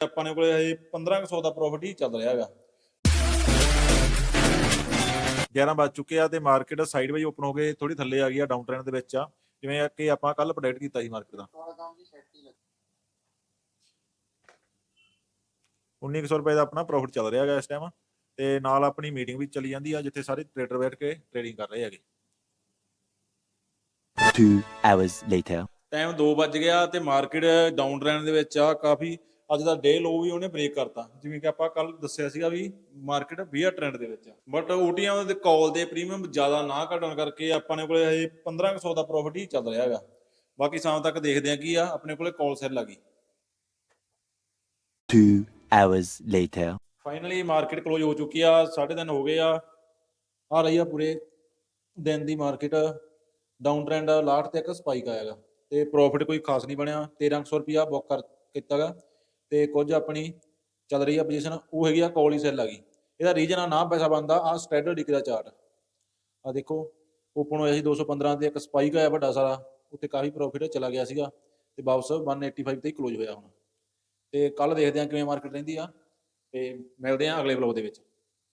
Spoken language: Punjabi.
ਆਪਾਂ ਨੇ ਕੋਲੇ ਹਜੇ 1500 ਦਾ ਪ੍ਰੋਫਿਟ ਹੀ ਚੱਲ ਰਿਹਾ ਹੈਗਾ। 11 ਵੱਜ ਚੁੱਕੇ ਆ ਤੇ ਮਾਰਕੀਟ ਸਾਈਡ ਵਾਈਜ਼ ਓਪਨ ਹੋ ਕੇ ਥੋੜੀ ਥੱਲੇ ਆ ਗਈ ਆ ਡਾਊਨ ਟ੍ਰੈਂਡ ਦੇ ਵਿੱਚ ਆ। ਜਿਵੇਂ ਕਿ ਆਪਾਂ ਕੱਲ ਪ੍ਰੈਡਿਕਟ ਕੀਤਾ ਸੀ ਮਾਰਕੀਟ ਦਾ। 1900 ਰੁਪਏ ਦਾ ਆਪਣਾ ਪ੍ਰੋਫਿਟ ਚੱਲ ਰਿਹਾ ਹੈਗਾ ਇਸ ਟਾਈਮ ਤੇ ਨਾਲ ਆਪਣੀ ਮੀਟਿੰਗ ਵੀ ਚੱਲੀ ਜਾਂਦੀ ਆ ਜਿੱਥੇ ਸਾਰੇ ਟ੍ਰੇਡਰ ਬੈਠ ਕੇ ਟ੍ਰੇਡਿੰਗ ਕਰ ਰਹੇ ਹੈਗੇ। Two hours later. ਟਾਈਮ 2 ਵੱਜ ਗਿਆ ਤੇ ਮਾਰਕੀਟ ਡਾਊਨ ਟ੍ਰੈਂਡ ਦੇ ਵਿੱਚ ਆ ਕਾਫੀ ਅੱਜ ਦਾ ਡੇ ਲੋ ਵੀ ਉਹਨੇ ਬ੍ਰੇਕ ਕਰਤਾ। ਜਿਵੇਂ ਕਿ ਆਪਾਂ ਕੱਲ ਦੱਸਿਆ ਸੀਗਾ ਵੀ ਮਾਰਕੀਟ ਬੀਅਰ ਟ੍ਰੈਂਡ ਦੇ ਵਿੱਚ। ਆ ਬਟ ਓਟੀਐਮ ਦੇ ਕਾਲ ਦੇ ਪ੍ਰੀਮੀਅਮ ਜ਼ਿਆਦਾ ਨਾ ਘਟਣ ਕਰਕੇ ਆਪਣੇ ਨੇ ਕੋਲੇ ਹਜੇ 1500 ਦਾ ਪ੍ਰੋਫਿਟ ਹੀ ਚੱਲ ਰਿਹਾ ਹੈਗਾ। ਬਾਕੀ ਸ਼ਾਮ ਤੱਕ ਦੇਖਦੇ ਆ ਕੀ ਆ ਆਪਣੇ ਕੋਲੇ ਕਾਲ ਸੈੱਲ ਆ ਗਈ। Two hours later. Finally market close ਹੋ ਚੁੱਕੀ ਆ 3:30 ਹੋ ਗਏ ਆ। ਆ ਰਹੀ ਆ ਪੂਰੇ ਦਿਨ ਦੀ ਮਾਰਕੀਟ ਡਾਊਨ ਟ੍ਰੈਂਡ 62 ਤੇ ਇੱਕ ਸਪਾਈਕ ਆਇਆਗਾ ਤੇ ਪ੍ਰੋਫਿਟ ਕੋਈ ਖਾਸ ਨਹੀਂ ਬਣਿਆ। 1300 ਰੁਪਿਆ ਬੁੱਕ ਕਰ ਕੀਤਾਗਾ ਤੇ ਕੁਝ ਆਪਣੀ ਚੱਲ ਰਹੀ ਆ ਪੋਜੀਸ਼ਨ ਉਹ ਹੈਗੀ ਆ ਕੋਲੀ ਸੈੱਲ ਆ ਗਈ। ਇਹਦਾ ਰੀਜਨ ਆ, ਨਾ ਪੈਸਾ ਬੰਦਾ ਆ ਸਟੈਂਡਰਡ ਡਿਕ ਦਾ ਚਾਰਟ ਆ ਦੇਖੋ ਓਪਨ ਹੋਇਆ ਸੀ 215 ਤੇ ਇੱਕ ਸਪਾਈਕ ਆਇਆ ਵੱਡਾ ਸਾਰਾ, ਉੱਤੇ ਕਾਫੀ ਪ੍ਰੋਫਿਟ ਚਲਾ ਗਿਆ ਸੀਗਾ ਤੇ ਵਾਪਸ 185 ਤੇ ਹੀ ਕਲੋਜ਼ ਹੋਇਆ ਹੁਣ। ਤੇ ਕੱਲ ਦੇਖਦੇ ਆ ਕਿਵੇਂ ਮਾਰਕੀਟ ਰਹਿੰਦੀ ਆ ਤੇ ਮਿਲਦੇ ਆ ਅਗਲੇ ਵਲੋਗ ਦੇ ਵਿੱਚ।